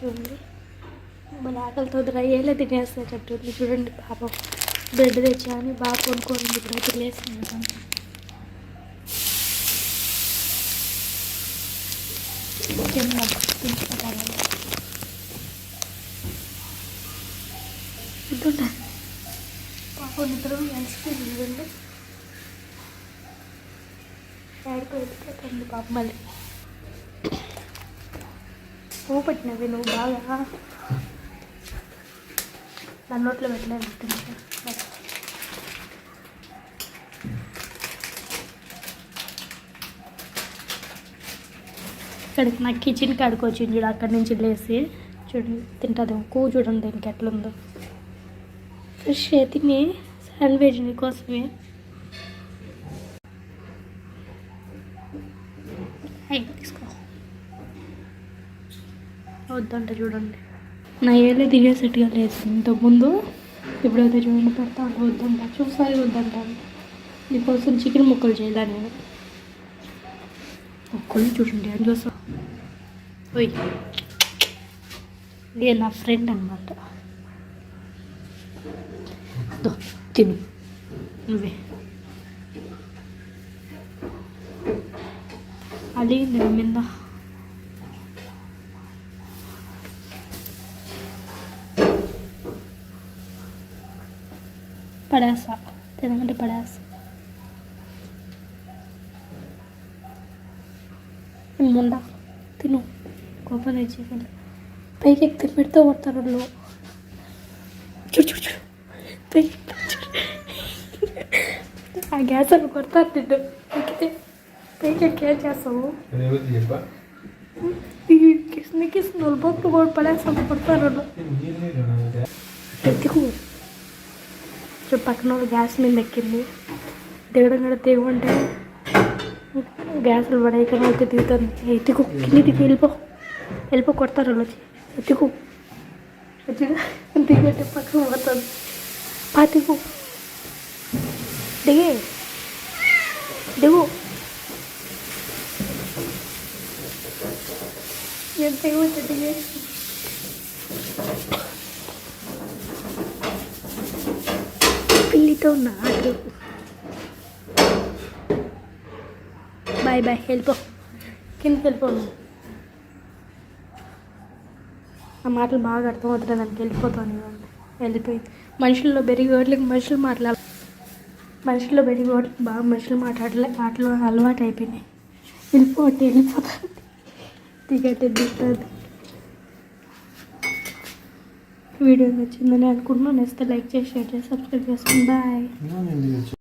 చూడండి. మన ఆకలితో డ్రై అయ్యేలా తినేస్తా చెప్తుంది చూడండి పాపం. బ్రెడ్ తెచ్చా బాగా కొనుక్కోండి ఇప్పుడు తినేసి కొంచెం తిందాం. తింటాను పాపం నిద్ర కలిసిపోయింది చూడండి. డాడీకి వెళ్ళిపోతుంది పాప మళ్ళీ. పువ్వు పెట్టినవి నువ్వు బాగా. నా నోట్లో పెట్టలేదు ఇక్కడికి నాకు కిచెన్ కాడికి వచ్చింది చూడు అక్కడి నుంచి లేసి చూడండి తింటుంది. కూ చూడండి దీనికి ఎట్లుందో. ఫ్రెష్ తిని శాండ్విచ్ నీకోసమే తీసుకో. వద్దంట చూడండి. నా ఏళ్ళే దిగేసేట్టుగా లేదు ఇంతకుముందు ఇప్పుడైతే చూడండి పెడతా అంటే వద్దంట. చూసారి వద్దంట. నీకోసం చికెన్ ముక్కలు చేయాలి నేను ఒక్కళ్ళు చూడండి అని చూసా ఓయ్. ఇది నా ఫ్రెండ్ అనమాట తిను. నువ్వే. నేను మీద. పడేసా? తినకంటే పడేసా. ముండా తిను. కోపం తెచ్చి పైకి ఎక్కితే పెడితే కొడతారు. చూడు చూడు చూడు. పైకి. ఆ గ్యాస్ అని కొడతారు తిండు ఎక్కితే పైకి ఎక్కి ఏం చేస్తావు? కిస్ని కిస్ని వాళ్ళు. కూడా పడేస్తాను కొడతారు. ఎత్తుకు. సో పక్కన వాళ్ళు గ్యాస్ మీద ఎక్కింది. దిగడం కూడా దిగమంటే గ్యాసులు పడేయకుండా అయితే దిగుతుంది ఎత్తుకు కింది దిగి వెళ్ళిపో. వెళ్ళిపో కొడతారు వాళ్ళు వచ్చి. ఎత్తుకు దిగంటే పక్కన పోతుంది పాతికు దిగే. దిగు. ఎంత దిగమంటే దిగే? పిల్లితో ఉన్న బాయ్ బాయ్ వెళ్ళిపో. కిందకి వెళ్ళిపో ఆ మాటలు బాగా అర్థమవుతుంది దానికి వెళ్ళిపోతాను వెళ్ళిపోయింది మనుషుల్లో పెరిగి ఓట్లకి మనుషులు మాట్లాడ మనుషుల్లో పెరిగి ఓట్లకి బాగా మనుషులు మాట్లాడలే ఆటలు అలవాటు అయిపోయినాయి. వెళ్ళిపోతే వెళ్ళిపోతుంది దిగట్టే దిగుతుంది వీడియో నచ్చిందని అనుకుంటున్నాను. నచ్చితే లైక్ చేసి షేర్ చేసి సబ్స్క్రైబ్ చేసుకోండి బాయ్.